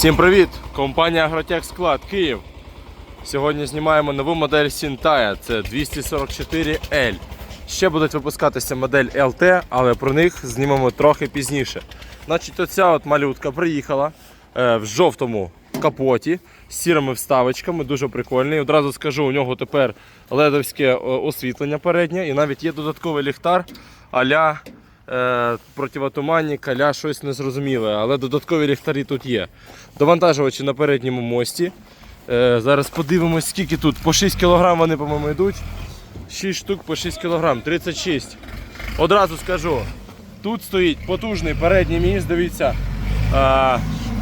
Всім привіт! Компанія Агротех Склад Київ. Сьогодні знімаємо нову модель Сінтая. Це 244L. Ще будуть випускатися модель LT, але про них знімемо трохи пізніше. Значить, оця от малютка приїхала е, в жовтому капоті з сірими вставочками, дуже прикольний. Одразу скажу, у нього тепер ледовське е, освітлення переднє і навіть є додатковий ліхтар а-ля противотуманник, а-ля щось незрозуміле, але додаткові ліхтарі тут є. Довантажувачі на передньому мості. Е, зараз подивимось, скільки тут. По 6 кг вони, по-моєму, йдуть. 6 штук по 6 кг, 36. Одразу скажу, тут стоїть потужний передній міст, дивіться. А,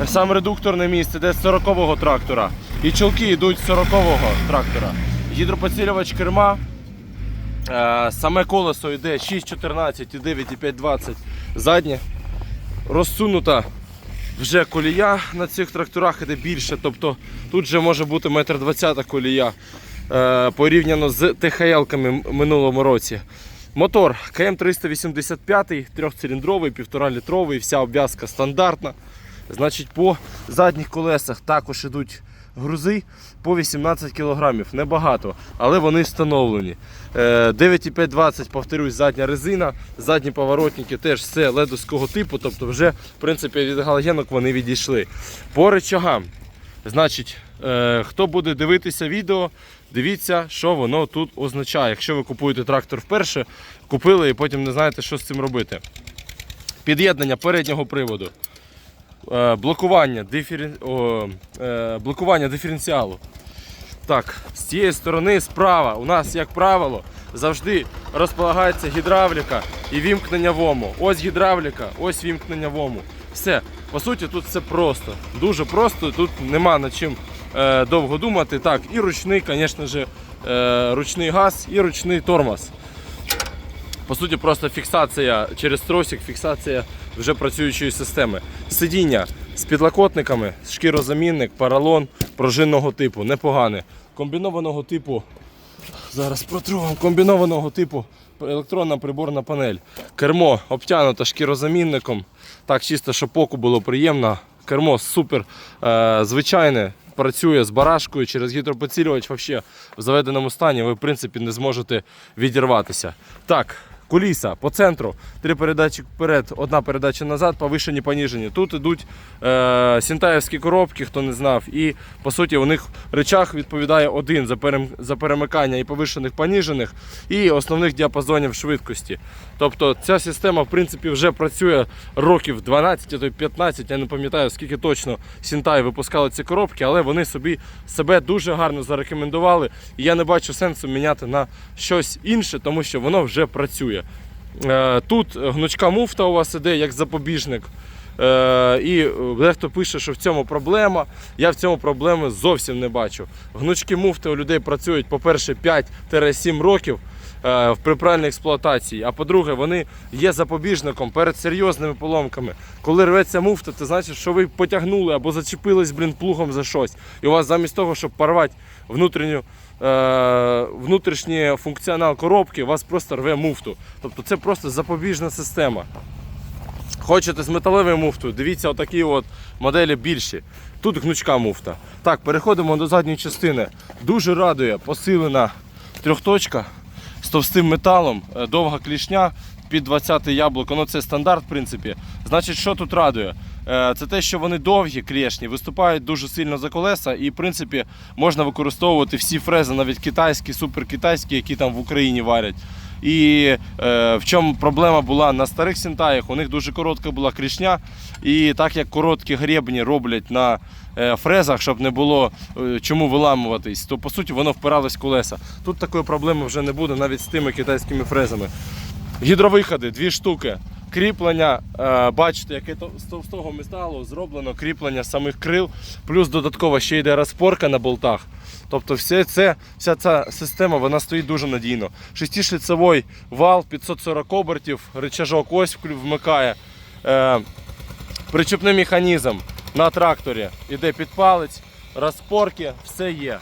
сам редукторне місце, де з 40-го трактора. І чолки йдуть з 40-го трактора. Гідропоцілювач керма. Е, Саме колесо йде 6,14 і 9,520 заднє. Розсунута вже колія на цих тракторах іде більше. Тобто тут вже може бути 1,20 м колія е, порівняно з ТХЛ-ками минулому році. Мотор КМ385, трьохциліндровий, 1,5 літровий, вся обв'язка стандартна. Значить, по задніх колесах також йдуть грузи по 18 кг. Небагато, але вони встановлені. Е, 9,520, повторюсь, задня резина, задні поворотники теж все ледовського типу, тобто вже в принципі від галогенок вони відійшли. По речагам. Значить, е, хто буде дивитися відео, дивіться, що воно тут означає. Якщо ви купуєте трактор вперше, купили і потім не знаєте, що з цим робити. Під'єднання переднього приводу. Е, блокування, диферен... О, е, блокування диференціалу. Так, з цієї сторони справа у нас, як правило, завжди розполагається гідравліка і вімкнення вому. Ось гідравліка, ось вімкнення вому. Все. По суті, тут все просто. Дуже просто, тут нема над чим е, довго думати. Так, і ручний, звісно ручний газ, і ручний тормоз. По суті, просто фіксація через тросик, фіксація вже працюючої системи. Сидіння з підлокотниками, шкірозамінник, поролон пружинного типу, непогане. Комбінованого типу, зараз протру вам, комбінованого типу електронна приборна панель. Кермо обтягнуто шкірозамінником. Так, чисто, щоб оку було приємно. Кермо супер е, звичайне. Працює з барашкою через гідропоцілювач вообще в заведеному стані ви в принципі не зможете відірватися. Так, куліса по центру, три передачі вперед, одна передача назад, повишені, поніжені. Тут ідуть е, сінтаївські коробки, хто не знав. І по суті у них речах відповідає один за, перем, за перемикання і повишених, поніжених, і основних діапазонів швидкості. Тобто ця система в принципі вже працює років 12, а то й 15, я не пам'ятаю скільки точно Сінтай випускали ці коробки, але вони собі себе дуже гарно зарекомендували. І я не бачу сенсу міняти на щось інше, тому що воно вже працює. Е, Тут гнучка муфта у вас іде як запобіжник. Е, І дехто пише, що в цьому проблема. Я в цьому проблеми зовсім не бачу. Гнучки муфти у людей працюють, по-перше, 5-7 років при правильній експлуатації. А по-друге, вони є запобіжником перед серйозними поломками. Коли рветься муфта, це значить, що ви потягнули або зачепились блін, плугом за щось. І у вас замість того, щоб порвати внутрішню. е, Внутрішній функціонал коробки у вас просто рве муфту. Тобто це просто запобіжна система. Хочете з металевою муфтою, дивіться, отакі от моделі більші. Тут гнучка муфта. Так, переходимо до задньої частини. Дуже радує посилена трьохточка з товстим металом, е, довга клішня під 20 яблуко. Ну це стандарт, в принципі. Значить, що тут радує? Е, Це те, що вони довгі клешні, виступають дуже сильно за колеса, і в принципі можна використовувати всі фрези, навіть китайські, суперкитайські, які там в Україні варять. І е, в чому проблема була на старих сінтаях, у них дуже коротка була крішня. І так як короткі гребні роблять на е, фрезах, щоб не було е, чому виламуватись, то по суті воно впиралось колеса. Тут такої проблеми вже не буде навіть з тими китайськими фрезами. Гідровиходи, дві штуки. Кріплення, е, бачите, яке з товстого металу зроблено кріплення самих крил, плюс додатково ще йде розпорка на болтах. Тобто все це, вся ця система вона стоїть дуже надійно. Шестишліцевий вал 540 обертів, рычажок ось вмикає. Е, причепний механізм на тракторі іде під палець, розпорки, все є.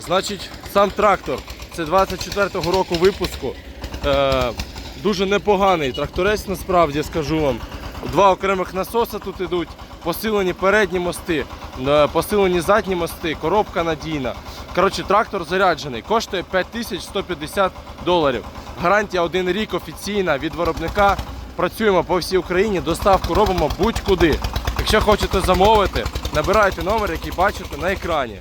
Значить, сам трактор це 24-го року випуску. Е, дуже непоганий тракторець, насправді скажу вам. Два окремих насоса тут ідуть. посилені передні мости, посилені задні мости, коробка надійна. Коротше, трактор заряджений, коштує 5150 доларів. Гарантія один рік офіційна від виробника. Працюємо по всій Україні, доставку робимо будь-куди. Якщо хочете замовити, набирайте номер, який бачите на екрані.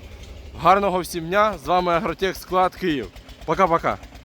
Гарного всім дня! З вами Агротех Склад Київ. Пока-пока.